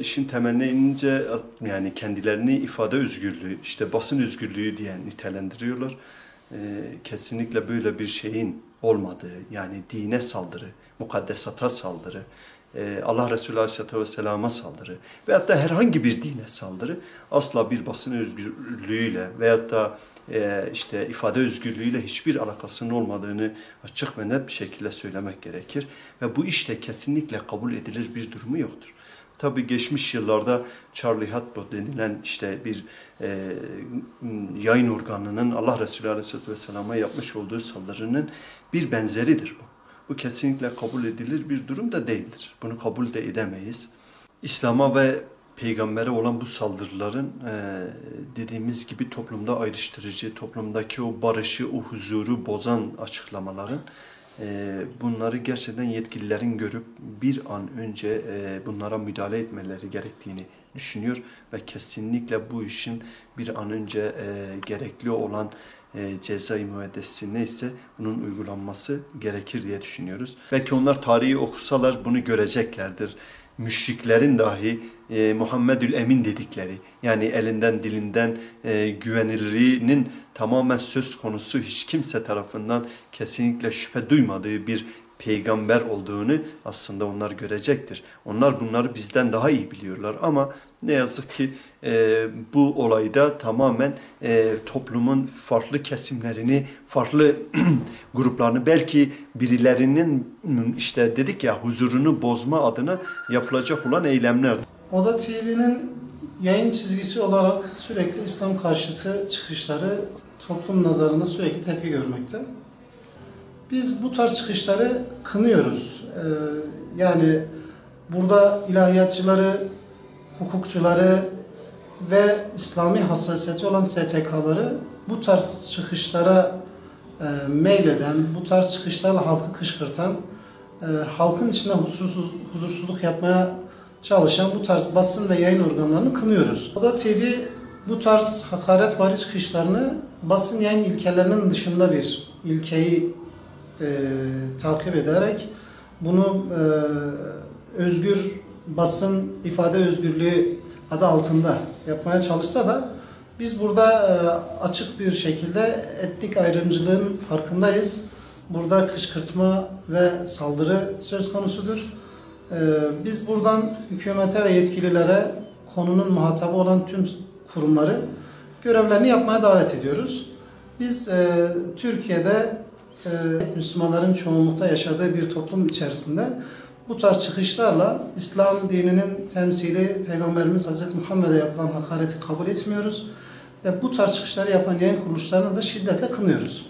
İşin temeline inince yani kendilerini ifade özgürlüğü, işte basın özgürlüğü diye nitelendiriyorlar. Ee, kesinlikle böyle bir şeyin olmadığı, yani dine saldırı, mukaddesata saldırı, e, Allah Resulü Aleyhisselatü Vesselam'a saldırı veyahut da herhangi bir dine saldırı asla bir basın özgürlüğüyle veyahut da e, işte ifade özgürlüğüyle hiçbir alakasının olmadığını açık ve net bir şekilde söylemek gerekir. Ve bu işte kesinlikle kabul edilir bir durumu yoktur. Tabi geçmiş yıllarda Charlie Hebdo denilen işte bir e, yayın organının Allah Resulü Aleyhisselatü Vesselam'a yapmış olduğu saldırının bir benzeridir bu. Bu kesinlikle kabul edilir bir durum da değildir. Bunu kabul de edemeyiz. İslam'a ve peygambere olan bu saldırıların e, dediğimiz gibi toplumda ayrıştırıcı, toplumdaki o barışı, o huzuru bozan açıklamaların bunları gerçekten yetkililerin görüp bir an önce e, bunlara müdahale etmeleri gerektiğini düşünüyor ve kesinlikle bu işin bir an önce e, gerekli olan e, cezai müeddesi neyse bunun uygulanması gerekir diye düşünüyoruz. Belki onlar tarihi okusalar bunu göreceklerdir. Müşriklerin dahi e, Muhammedül Emin dedikleri yani elinden dilinden e, güvenilirliğinin tamamen söz konusu hiç kimse tarafından kesinlikle şüphe duymadığı bir peygamber olduğunu aslında onlar görecektir. Onlar bunları bizden daha iyi biliyorlar ama ne yazık ki e, bu olayda tamamen e, toplumun farklı kesimlerini, farklı gruplarını belki birilerinin işte dedik ya huzurunu bozma adına yapılacak olan eylemler. Oda TV'nin yayın çizgisi olarak sürekli İslam karşıtı çıkışları toplum nazarında sürekli tepki görmekte. Biz bu tarz çıkışları kınıyoruz. Ee, yani burada ilahiyatçıları, hukukçuları ve İslami hassasiyeti olan STK'ları bu tarz çıkışlara e, meyleden, bu tarz çıkışlarla halkı kışkırtan, e, halkın içinde huzursuz, huzursuzluk yapmaya çalışan bu tarz basın ve yayın organlarını kınıyoruz. Oda TV bu tarz hakaretvari çıkışlarını basın yayın ilkelerinin dışında bir ilkeyi e, takip ederek bunu e, özgür basın ifade özgürlüğü adı altında yapmaya çalışsa da biz burada e, açık bir şekilde etnik ayrımcılığın farkındayız. Burada kışkırtma ve saldırı söz konusudur. E, biz buradan hükümete ve yetkililere konunun muhatabı olan tüm kurumları görevlerini yapmaya davet ediyoruz. Biz e, Türkiye'de e, Müslümanların çoğunlukta yaşadığı bir toplum içerisinde bu tarz çıkışlarla İslam dininin temsili Peygamberimiz Hz. Muhammed'e yapılan hakareti kabul etmiyoruz ve bu tarz çıkışları yapan yayın kuruluşlarını da şiddetle kınıyoruz.